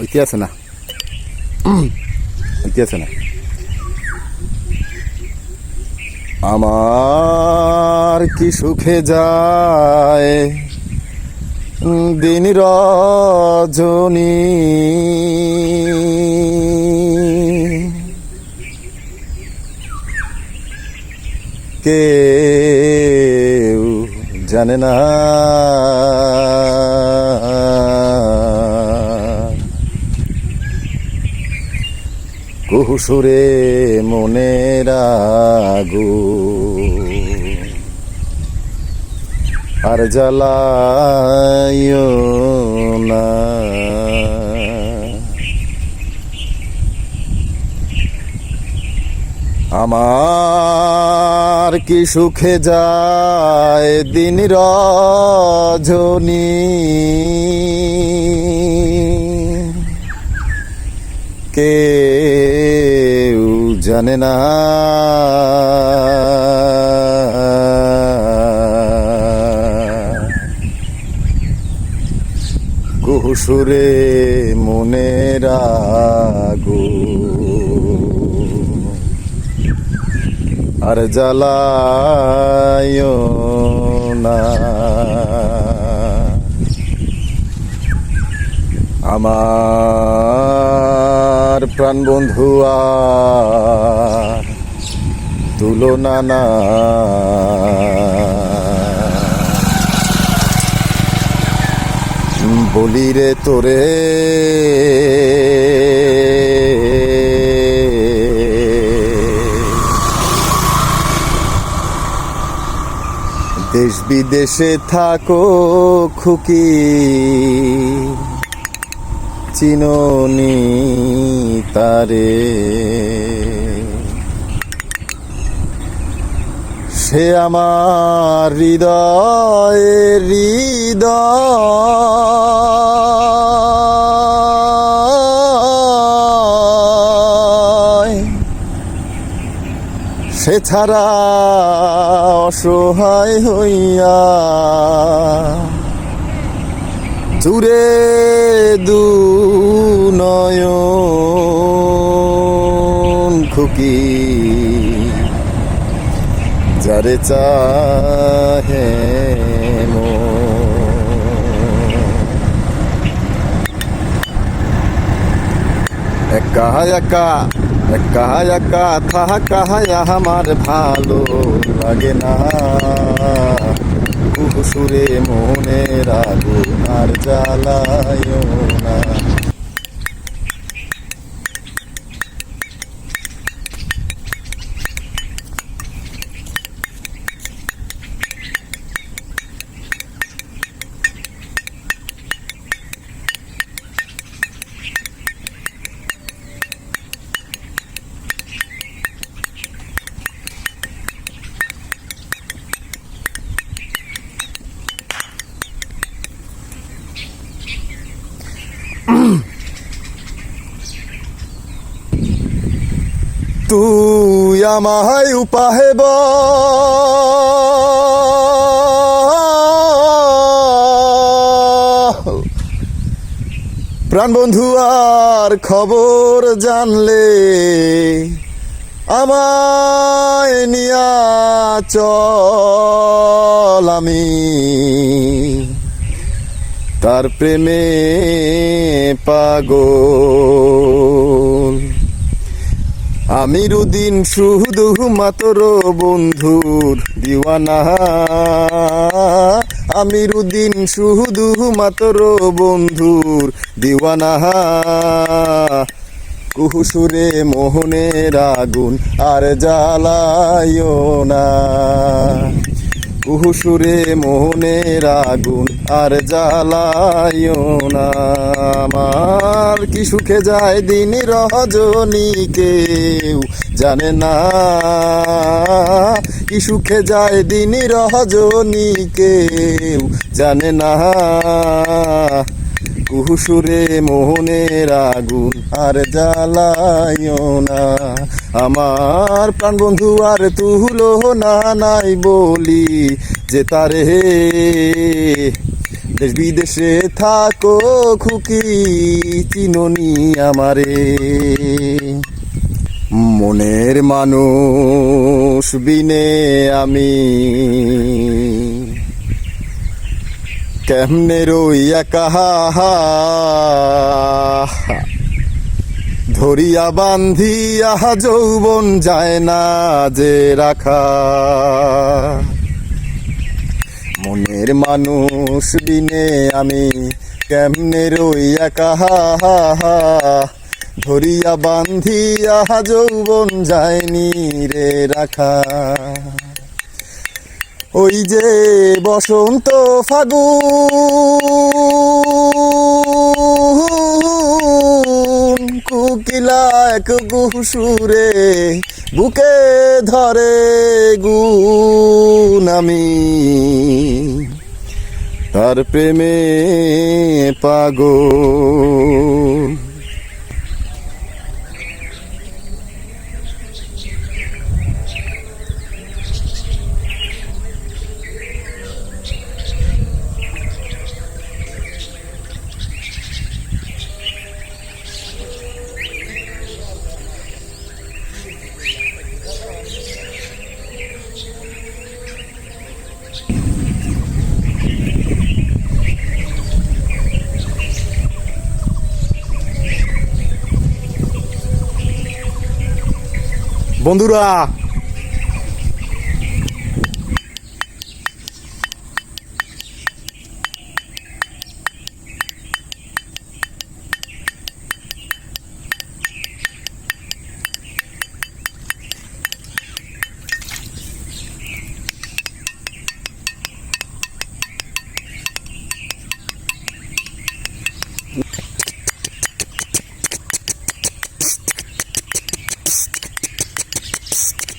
ওইতে আছে না। ওইতে আছে না। আমার কি সুখে যায়? দিন রজনী। কেউ জানে না। কুহুসুরে মনের আগুন আর জ্বালাইও না। আমার কি সুখে যায় দিন রজনী? কেউ জানে না। কুহুসুরে মনের আগুন আর জ্বালায় না। আমার প্রাণ বন্ধু আর তুলনা না না। বলি রে তোরে দেশ বিদেশে থাকো খুকি চিননি তারে। সে আমার হৃদয়ে হৃদয়। সে ছাড়া অসহায় হইয়া দূরে দু নয়ন খুকি। মন। থাকা আমার ভালো লাগে না সুরে মনের আগুন আর জ্বালায় না তুই আমায় উপাহেব প্রাণ বন্ধু, আর খবর জানলে আমায় নিয়া চল আমি। তার প্রেমে পাগল। আমিরুদ্দিন শুধু মাতর বন্ধুর দিওয়ানা। আমিরুদ্দিন শুধু মাতর বন্ধুর দিওয়ানা। কুহুসুরে মোহনের আগুন আর জ্বালায় না। কুহুসুরে মোহনের আগুন, আর জ্বালায় না আমার কি সুখে যায় দিন রজনী কেউ জানে না। কি সুখে যায় দিন রজনী কেউ জানে না। কুহুসুরে মোহনের আগুন, আর জ্বালায় না। আমার প্রাণ বন্ধু, আর তুলো না, নাই বলি যে তারে দেশ বিদেশে থাকো খুকি, চিননি আমারে। মনের মানুষ বিনে আমি। কেমনে রই একা ধরিয়া বান্ধিয়া যৌবন যায় না যে রাখা। মনের মানুষ বিনে আমি কেমনে রই একা ধরিয়া বান্ধিয়া যৌবন যায়নি রে রাখা। ওই যে বসন্ত ফাগুন কুকিলা এক বুকে ধরে গুন আমি। তার প্রেমে পাগল বন্ধুরা Psst.